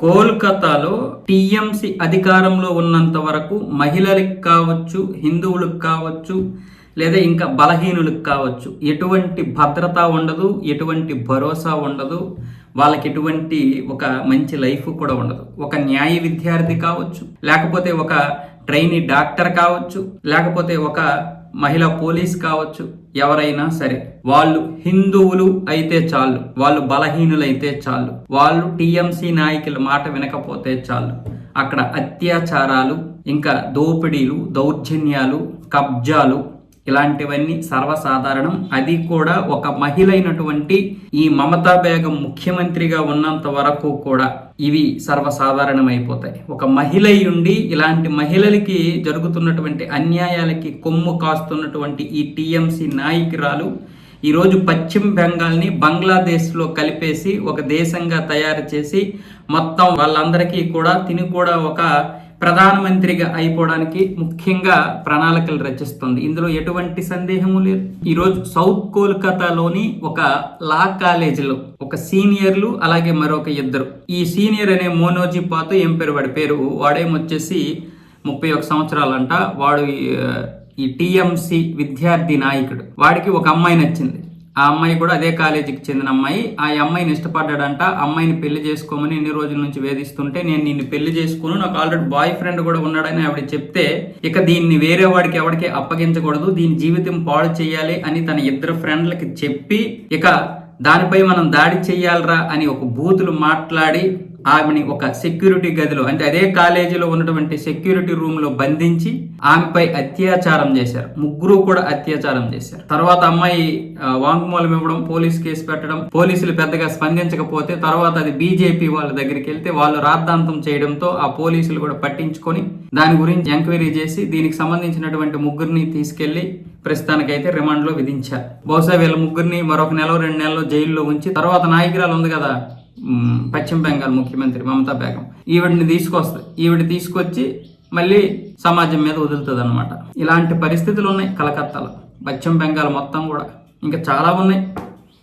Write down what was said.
కోల్కతాలో టీఎంసీ అధికారంలో ఉన్నంత వరకు మహిళలకు కావచ్చు హిందువులకు కావచ్చు లేదా ఇంకా బలహీనులకు కావచ్చు ఎటువంటి భద్రత ఉండదు ఎటువంటి భరోసా ఉండదు వాళ్ళకి ఎటువంటి ఒక మంచి లైఫ్ కూడా ఉండదు. ఒక న్యాయ విద్యార్థి కావచ్చు లేకపోతే ఒక ట్రైనీ డాక్టర్ కావచ్చు లేకపోతే ఒక మహిళా పోలీస్ కావచ్చు ఎవరైనా సరే. వాళ్ళు హిందువులు అయితే చాలు వాళ్ళు బలహీనులైతే చాలు. వాళ్ళు టీఎంసీ నాయకుల మాట వినకపోతే చాలు. అక్కడ అత్యాచారాలు ఇంకా దోపిడీలు దౌర్జన్యాలు కబ్జాలు ఇలాంటివన్నీ సర్వసాధారణం. అది కూడా ఒక మహిళ అయినటువంటి ఈ మమతా బేగం ముఖ్యమంత్రిగా ఉన్నంత వరకు కూడా ఇవి సర్వసాధారణమైపోతాయి. ఒక మహిళ ఉండి ఇలాంటి మహిళలకి జరుగుతున్నటువంటి అన్యాయాలకి కొమ్ము కాస్తున్నటువంటి ఈ టీఎంసీ నాయకురాలు ఈరోజు పశ్చిమ బెంగాల్ని బంగ్లాదేశ్లో కలిపేసి ఒక దేశంగా తయారు చేసి మొత్తం వాళ్ళందరికీ కూడా తిని కూడా ఒక ప్రధానమంత్రిగా అయిపోవడానికి ముఖ్యంగా ప్రణాళికలు రచిస్తుంది. ఇందులో ఎటువంటి సందేహము లేదు. ఈరోజు సౌత్ కోల్కతాలోని ఒక లా కాలేజీలో ఒక సీనియర్లు అలాగే మరొక ఇద్దరు. ఈ సీనియర్ అనే మోనోజీ పాతో ఏం పేరు? వాడి పేరు వాడేమొచ్చేసి ముప్పై ఒక సంవత్సరాలంట. వాడు ఈ- ఈ టీఎంసీ విద్యార్థి నాయకుడు. వాడికి ఒక అమ్మాయి నచ్చింది. ఆ అమ్మాయి కూడా అదే కాలేజీకి చెందిన అమ్మాయి. ఆ అమ్మాయిని ఇష్టపడ్డాడంట. అమ్మాయిని పెళ్ళి చేసుకోమని ఎన్ని రోజుల నుంచి వేధిస్తుంటే నేను నిన్ను పెళ్ళి చేసుకుని నాకు ఆల్రెడీ బాయ్ ఫ్రెండ్ కూడా ఉన్నాడని ఆవిడ చెప్తే ఇక దీన్ని వేరే వాడికి ఎవరికి అప్పగించకూడదు. దీని జీవితం పాడు చేయాలి అని తన ఇద్దరు ఫ్రెండ్లకి చెప్పి ఇక దానిపై మనం దాడి చేయాలరా అని ఒక బూతులు మాట్లాడి ఆమెని ఒక సెక్యూరిటీ గదిలో అంటే అదే కాలేజీలో ఉన్నటువంటి సెక్యూరిటీ రూమ్లో బంధించి ఆమెపై అత్యాచారం చేశారు. ముగ్గురు కూడా అత్యాచారం చేశారు. తర్వాత అమ్మాయి వాంగ్మూలం ఇవ్వడం పోలీస్ కేసు పెట్టడం పోలీసులు పెద్దగా స్పందించకపోతే తర్వాత అది బీజేపీ వాళ్ళ దగ్గరికి వెళ్తే వాళ్ళు రాద్ధాంతం చేయడంతో ఆ పోలీసులు కూడా పట్టించుకొని దాని గురించి ఎంక్వైరీ చేసి దీనికి సంబంధించినటువంటి ముగ్గురిని తీసుకెళ్ళి ప్రస్తుతానికైతే రిమాండ్లో విధించారు. బహుశా వీళ్ళ ముగ్గురిని మరొక నెల రెండు నెలలు జైల్లో ఉంచి తర్వాత నాయకురాలు ఉంది కదా పశ్చిమ బెంగాల్ ముఖ్యమంత్రి మమతా బేగం. ఈవిడిని తీసుకొస్తుంది ఈవిడ తీసుకొచ్చి మళ్ళీ సమాజం మీద వదులుతుంది అనమాట ఇలాంటి పరిస్థితులు ఉన్నాయి కలకత్తాలో. పశ్చిమ బెంగాల్ మొత్తం కూడా. ఇంకా చాలా ఉన్నాయి.